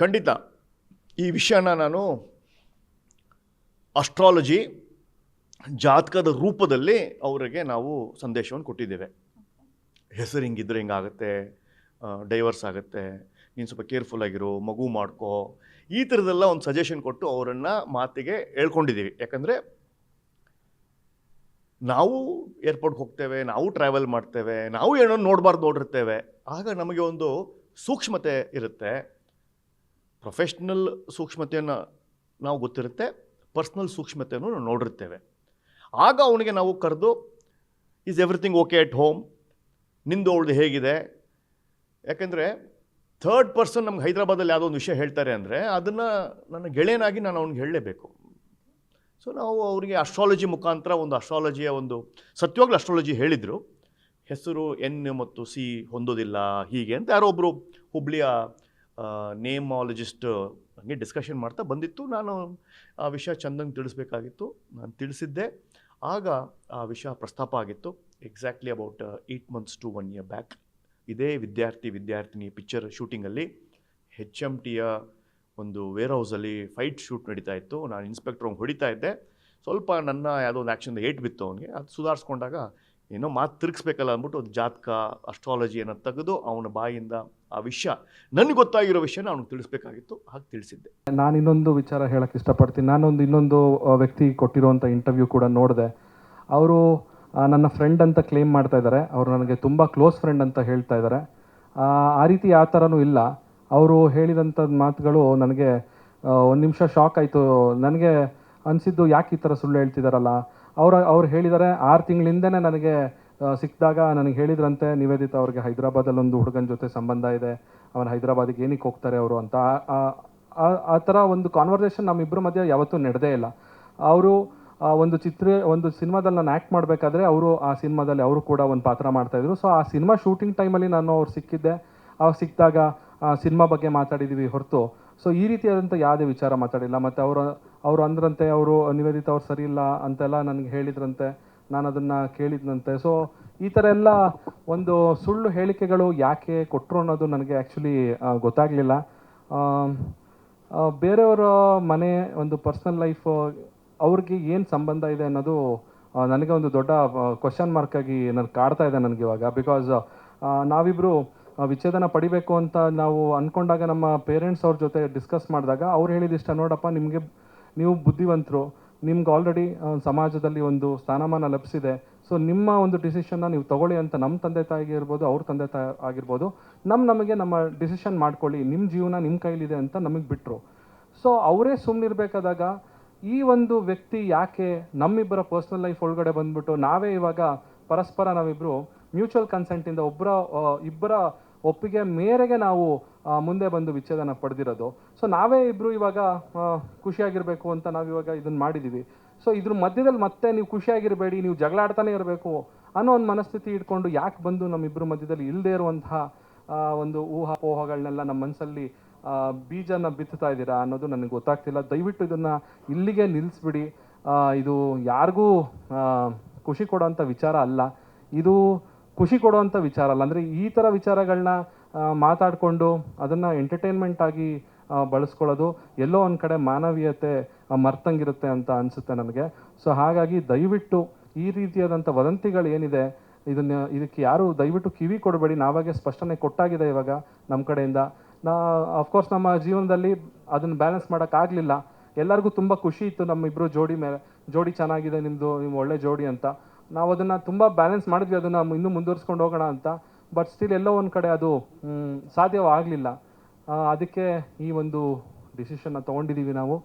ಖಂಡಿತ. ಈ ವಿಷಯನ ನಾನು ಅಸ್ಟ್ರಾಲಜಿ ಜಾತಕದ ರೂಪದಲ್ಲಿ ಅವರಿಗೆ ನಾವು ಸಂದೇಶವನ್ನು ಕೊಟ್ಟಿದ್ದೇವೆ. ಹೆಸರು ಹಿಂಗಿದ್ರೆ ಹಿಂಗಾಗುತ್ತೆ ಡೈವರ್ಸ್ ಆಗುತ್ತೆ, ನೀನು ಸ್ವಲ್ಪ ಕೇರ್ಫುಲ್ ಆಗಿರು, ಮಗು ಮಾಡ್ಕೋ, ಈ ಥರದೆಲ್ಲ ಒಂದು ಸಜೆಷನ್ ಕೊಟ್ಟು ಅವರನ್ನು ಮಾತಿಗೆ ಹೇಳ್ಕೊಂಡಿದ್ದೀವಿ. ಯಾಕಂದರೆ ನಾವು ಏರ್ಪೋರ್ಟ್ಗೆ ಹೋಗ್ತೇವೆ, ನಾವು ಟ್ರಾವೆಲ್ ಮಾಡ್ತೇವೆ, ನಾವು ಏನೋ ನೋಡಬಾರ್ದು ನೋಡಿರ್ತೇವೆ. ಆಗ ನಮಗೆ ಒಂದು ಸೂಕ್ಷ್ಮತೆ ಇರುತ್ತೆ. ಪ್ರೊಫೆಷ್ನಲ್ ಸೂಕ್ಷ್ಮತೆಯನ್ನು ನಾವು ಗೊತ್ತಿರುತ್ತೆ ಪರ್ಸ್ನಲ್ ಸೂಕ್ಷ್ಮತೆಯನ್ನು ನಾವು ನೋಡಿರ್ತೇವೆ ಆಗ ಅವನಿಗೆ ನಾವು ಕರೆದು is everything okay at home ನಿಂದು ಅವಳದು ಹೇಗಿದೆ? ಯಾಕೆಂದರೆ ಥರ್ಡ್ ಪರ್ಸನ್ ನಮ್ಗೆ ಹೈದರಾಬಾದಲ್ಲಿ ಯಾವುದೋ ಒಂದು ವಿಷಯ ಹೇಳ್ತಾರೆ ಅಂದರೆ, ಅದನ್ನು ನನ್ನ ಗೆಳೆಯನಾಗಿ ನಾನು ಅವ್ನಿಗೆ ಹೇಳಲೇಬೇಕು. ಸೊ ನಾವು ಅವರಿಗೆ ಅಸ್ಟ್ರಾಲಜಿ ಮುಖಾಂತರ ಒಂದು ಅಸ್ಟ್ರಾಲಜಿಯ ಒಂದು ಸತ್ಯವಾಗ್ಲೂ ಅಸ್ಟ್ರಾಲಜಿ ಹೇಳಿದರು. ಹೆಸರು, ಎನ್ ಮತ್ತು ಸಿ ಹೊಂದೋದಿಲ್ಲ, ಹೀಗೆ ಅಂತ ಯಾರೋ ಒಬ್ಬರು ಹುಬ್ಳಿಯ ನೇಮಾಲಜಿಸ್ಟ್ ಹಂಗೆ ಡಿಸ್ಕಷನ್ ಮಾಡ್ತಾ ಬಂದಿತ್ತು. ನಾನು ಆ ವಿಷಯ ಚಂದಂಗೆ ತಿಳಿಸ್ಬೇಕಾಗಿತ್ತು. ನಾನು ತಿಳಿಸಿದ್ದೆ. ಆಗ ಆ ವಿಷಯ ಪ್ರಸ್ತಾಪ ಆಗಿತ್ತು. Exactly about eight months to one year back ಇದೇ ವಿದ್ಯಾರ್ಥಿ ವಿದ್ಯಾರ್ಥಿನಿ ಪಿಕ್ಚರ್ ಶೂಟಿಂಗಲ್ಲಿ ಹೆಚ್ ಎಂ ಟಿಯ ಒಂದು ವೇರ್ ಹೌಸಲ್ಲಿ ಫೈಟ್ ಶೂಟ್ ನಡೀತಾ ಇತ್ತು. ನಾನು ಇನ್ಸ್ಪೆಕ್ಟ್ರ್ ಹೊಡಿತಾ ಇದ್ದೆ. ಸ್ವಲ್ಪ ನನ್ನ ಯಾವುದೋ ಒಂದು ಆ್ಯಕ್ಷನ್ ಏಟ್ ಬಿತ್ತು ಅವನಿಗೆ. ಅದು ಸುಧಾರಿಸ್ಕೊಂಡಾಗ ಏನೋ ಮಾತು ತಿರುಗಿಸ್ಬೇಕಲ್ಲ ಅಂದ್ಬಿಟ್ಟು ಒಂದು ಜಾತಕ ಅಸ್ಟ್ರಾಲಜಿಯನ್ನು ತೆಗೆದು ಅವನ ಬಾಯಿಂದ ಆ ವಿಷಯ ನನಗೆ ಗೊತ್ತಾಗಿರೋ ವಿಷಯನ ಅವ್ನಿಗೆ ತಿಳಿಸ್ಬೇಕಾಗಿತ್ತು ಹಾಗೆ ತಿಳಿಸಿದ್ದೆ. ನಾನು ಇನ್ನೊಂದು ವಿಚಾರ ಹೇಳಕ್ಕೆ ಇಷ್ಟಪಡ್ತೀನಿ. ನಾನೊಂದು ಇನ್ನೊಂದು ವ್ಯಕ್ತಿ ಕೊಟ್ಟಿರುವಂಥ ಇಂಟರ್ವ್ಯೂ ಕೂಡ ನೋಡಿದೆ. ಅವರು ನನ್ನ ಫ್ರೆಂಡ್ ಅಂತ ಕ್ಲೇಮ್ ಮಾಡ್ತಾ ಇದ್ದಾರೆ ಅವರು ನನಗೆ ತುಂಬ ಕ್ಲೋಸ್ ಫ್ರೆಂಡ್ ಅಂತ ಹೇಳ್ತಾ ಇದ್ದಾರೆ ಆ, ಆ ರೀತಿ ಆ ಥರನೂ ಇಲ್ಲ. ಅವರು ಹೇಳಿದಂಥ ಮಾತುಗಳು ನನಗೆ ಒಂದು ನಿಮಿಷ ಶಾಕ್ ಆಯಿತು. ನನಗೆ ಅನಿಸಿದ್ದು ಯಾಕೆ ಈ ಥರ ಸುಳ್ಳು ಹೇಳ್ತಿದ್ದಾರಲ್ಲ ಅವ್ರು ಅವ್ರು ಹೇಳಿದ್ದಾರೆ ಆರು ತಿಂಗಳಿಂದನೇ ನನಗೆ ಸಿಕ್ಕಿದಾಗ ನನಗೆ ಹೇಳಿದ್ರಂತೆ, ನಿವೇದಿತ ಅವ್ರಿಗೆ ಹೈದರಾಬಾದಲ್ಲಿ ಒಂದು ಹುಡುಗನ ಜೊತೆ ಸಂಬಂಧ ಇದೆ, ಅವನು ಹೈದರಾಬಾದಿಗೆ ಏನಕ್ಕೆ ಹೋಗ್ತಾರೆ ಅವರು ಅಂತ. ಆ- ಆ- ಆ- ಆ ಥರ ಒಂದು ಕಾನ್ವರ್ಸೇಷನ್ ನಮ್ಮಿಬ್ಬರ ಮಧ್ಯೆ ಯಾವತ್ತೂ ನಡೆದೇ ಇಲ್ಲ. ಅವರು ಒಂದು ಚಿತ್ರ, ಒಂದು ಸಿನಿಮಾದಲ್ಲಿ ನಾನು ಆ್ಯಕ್ಟ್ ಮಾಡಬೇಕಾದ್ರೆ ಅವರು ಆ ಸಿನಿಮಾದಲ್ಲಿ ಅವರು ಕೂಡ ಒಂದು ಪಾತ್ರ ಮಾಡ್ತಾಯಿದ್ರು ಸೊ ಆ ಸಿನಿಮಾ ಶೂಟಿಂಗ್ ಟೈಮಲ್ಲಿ ನಾನು ಅವ್ರು ಸಿಕ್ಕಿದ್ದೆ. ಅವ್ರು ಸಿಕ್ಕಿದಾಗ ಸಿನಿಮಾ ಬಗ್ಗೆ ಮಾತಾಡಿದ್ದೀವಿ ಹೊರತು ಸೊ ಈ ರೀತಿಯಾದಂಥ ಯಾವುದೇ ವಿಚಾರ ಮಾತಾಡಿಲ್ಲ. ಮತ್ತು ಅವರು ಅವರು ಅಂದ್ರಂತೆ, ಅವರು ನಿವೇದಿತ ಅವ್ರು ಸರಿ ಇಲ್ಲ ಅಂತೆಲ್ಲ ನನಗೆ ಹೇಳಿದ್ರಂತೆ. ನಾನು ಅದನ್ನು ಕೇಳಿದ್ನಂತೆ. ಸೊ ಈ ಥರ ಎಲ್ಲ ಒಂದು ಸುಳ್ಳು ಹೇಳಿಕೆಗಳು ಯಾಕೆ ಕೊಟ್ಟರು ಅನ್ನೋದು ನನಗೆ ಆ್ಯಕ್ಚುಲಿ ಗೊತ್ತಾಗಲಿಲ್ಲ. ಬೇರೆಯವರ ಮನೆ, ಒಂದು ಪರ್ಸ್ನಲ್ ಲೈಫ್ ಅವ್ರಿಗೆ ಏನು ಸಂಬಂಧ ಇದೆ ಅನ್ನೋದು ನನಗೆ ಒಂದು ದೊಡ್ಡ ಕ್ವಶನ್ ಮಾರ್ಕಾಗಿ ನನಗೆ ಕಾಡ್ತಾ ಇದೆ ನನಗೆ ಇವಾಗ. ಬಿಕಾಸ್ ನಾವಿಬ್ಬರು ವಿಚ್ಛೇದನ ಪಡಿಬೇಕು ಅಂತ ನಾವು ಅಂದ್ಕೊಂಡಾಗ ನಮ್ಮ ಪೇರೆಂಟ್ಸ್ ಅವ್ರ ಜೊತೆ ಡಿಸ್ಕಸ್ ಮಾಡಿದಾಗ ಅವ್ರು ಹೇಳಿದಿಷ್ಟ ನೋಡಪ್ಪ, ನಿಮಗೆ ನೀವು ಬುದ್ಧಿವಂತರು, ನಿಮ್ಗೆ ಆಲ್ರೆಡಿ ಸಮಾಜದಲ್ಲಿ ಒಂದು ಸ್ಥಾನಮಾನ ಲಭಿಸಿದೆ. ಸೊ ನಿಮ್ಮ ಒಂದು ಡಿಸಿಷನ್ನ ನೀವು ತಗೊಳ್ಳಿ ಅಂತ ನಮ್ಮ ತಂದೆ ತಾಯಿಗೆ ಇರ್ಬೋದು, ಅವ್ರ ತಂದೆ ತಾಯಿ ಆಗಿರ್ಬೋದು. ನಮ್ಮ ನಮಗೆ ನಮ್ಮ ಡಿಸಿಷನ್ ಮಾಡ್ಕೊಳ್ಳಿ. ನಿಮ್ಮ ಜೀವನ ನಿಮ್ಮ ಕೈಲಿದೆ ಅಂತ ನಮಗೆ ಬಿಟ್ಟರು ಸೊ ಅವರೇ ಸುಮ್ಮನಿರ್ಬೇಕಾದಾಗ ಈ ಒಂದು ವ್ಯಕ್ತಿ ಯಾಕೆ ನಮ್ಮಿಬ್ಬರ ಪರ್ಸ್ನಲ್ ಲೈಫ್ ಒಳಗಡೆ ಬಂದ್ಬಿಟ್ಟು ನಾವೇ ಇವಾಗ ಪರಸ್ಪರ ನಾವಿಬ್ಬರು ಮ್ಯೂಚುವಲ್ ಕನ್ಸೆಂಟಿಂದ ಒಬ್ಬರ ಇಬ್ಬರ ಒಪ್ಪಿಗೆ ಮೇರೆಗೆ ನಾವು ಮುಂದೆ ಬಂದು ವಿಚ್ಛೇದನ ಪಡೆದಿರೋದು. ಸೊ ನಾವೇ ಇಬ್ಬರು ಇವಾಗ ಖುಷಿಯಾಗಿರಬೇಕು ಅಂತ ನಾವಿವಾಗ ಇದನ್ನ ಮಾಡಿದ್ದೀವಿ ಸೊ ಇದ್ರ ಮಧ್ಯದಲ್ಲಿ ಮತ್ತೆ ನೀವು ಖುಷಿಯಾಗಿರಬೇಡಿ, ನೀವು ಜಗಳಾಡ್ತಾನೆ ಇರಬೇಕು ಅನ್ನೋ ಒಂದು ಮನಸ್ಥಿತಿ ಇಟ್ಕೊಂಡು ಯಾಕೆ ಬಂದು ನಮ್ಮಿಬ್ಬರ ಮಧ್ಯದಲ್ಲಿ ಇಲ್ಲದೇ ಇರುವಂತಹ ಒಂದು ಊಹಾಪೋಹಗಳನ್ನೆಲ್ಲ ನಮ್ಮ ಮನಸ್ಸಲ್ಲಿ ಬೀಜನ ಬಿತ್ತುತ್ತಾ ಇದ್ದೀರಾ ಅನ್ನೋದು ನನಗೆ ಗೊತ್ತಾಗ್ತಿಲ್ಲ. ದಯವಿಟ್ಟು ಇದನ್ನು ಇಲ್ಲಿಗೆ ನಿಲ್ಲಿಸ್ಬಿಡಿ ಇದು ಯಾರಿಗೂ ಖುಷಿ ಕೊಡೋಂಥ ವಿಚಾರ ಅಲ್ಲ. ಇದು ಖುಷಿ ಕೊಡುವಂಥ ವಿಚಾರ ಅಲ್ಲ. ಅಂದರೆ ಈ ಥರ ವಿಚಾರಗಳನ್ನ ಮಾತಾಡಿಕೊಂಡು ಅದನ್ನು ಎಂಟರ್ಟೈನ್ಮೆಂಟ್ ಆಗಿ ಬಳಸ್ಕೊಳ್ಳೋದು ಎಲ್ಲೋ ಒಂದು ಕಡೆ ಮಾನವೀಯತೆ ಮರ್ತಂಗಿರುತ್ತೆ ಅಂತ ಅನಿಸುತ್ತೆ ನನಗೆ. ಸೊ ಹಾಗಾಗಿ ದಯವಿಟ್ಟು ಈ ರೀತಿಯಾದಂಥ ವದಂತಿಗಳು ಏನಿದೆ, ಇದನ್ನು, ಇದಕ್ಕೆ ಯಾರು ದಯವಿಟ್ಟು ಕಿವಿ ಕೊಡಬೇಡಿ. ನಾವಾಗೆ ಸ್ಪಷ್ಟನೆ ಕೊಟ್ಟಾಗಿದೆ ಇವಾಗ ನಮ್ಮ ಕಡೆಯಿಂದ. ನಾ ಅಫ್ಕೋರ್ಸ್ ನಮ್ಮ ಜೀವನದಲ್ಲಿ ಅದನ್ನು ಬ್ಯಾಲೆನ್ಸ್ ಮಾಡೋಕ್ಕಾಗಲಿಲ್ಲ ಎಲ್ಲರಿಗೂ ತುಂಬ ಖುಷಿ ಇತ್ತು ನಮ್ಮಿಬ್ಬರು ಜೋಡಿ ಮೇಲೆ ಜೋಡಿ ಚೆನ್ನಾಗಿದೆ ನಿಮ್ಮದು ನಿಮ್ಮ ಒಳ್ಳೆ ಜೋಡಿ ಅಂತ. ನಾವು ಅದನ್ನು ತುಂಬ ಬ್ಯಾಲೆನ್ಸ್ ಮಾಡಿದ್ವಿ, ಅದನ್ನು ಇನ್ನೂ ಮುಂದುವರಿಸ್ಕೊಂಡು ಹೋಗೋಣ ಅಂತ. ಬಟ್ ಸ್ಟಿಲ್ ಎಲ್ಲೋ ಒಂದು ಕಡೆ ಅದು ಸಾಧ್ಯವಾಗಲಿಲ್ಲ ಅದಕ್ಕೆ ಈ ಒಂದು ಡಿಸಿಷನ್ನ ತೊಗೊಂಡಿದ್ದೀವಿ ನಾವು.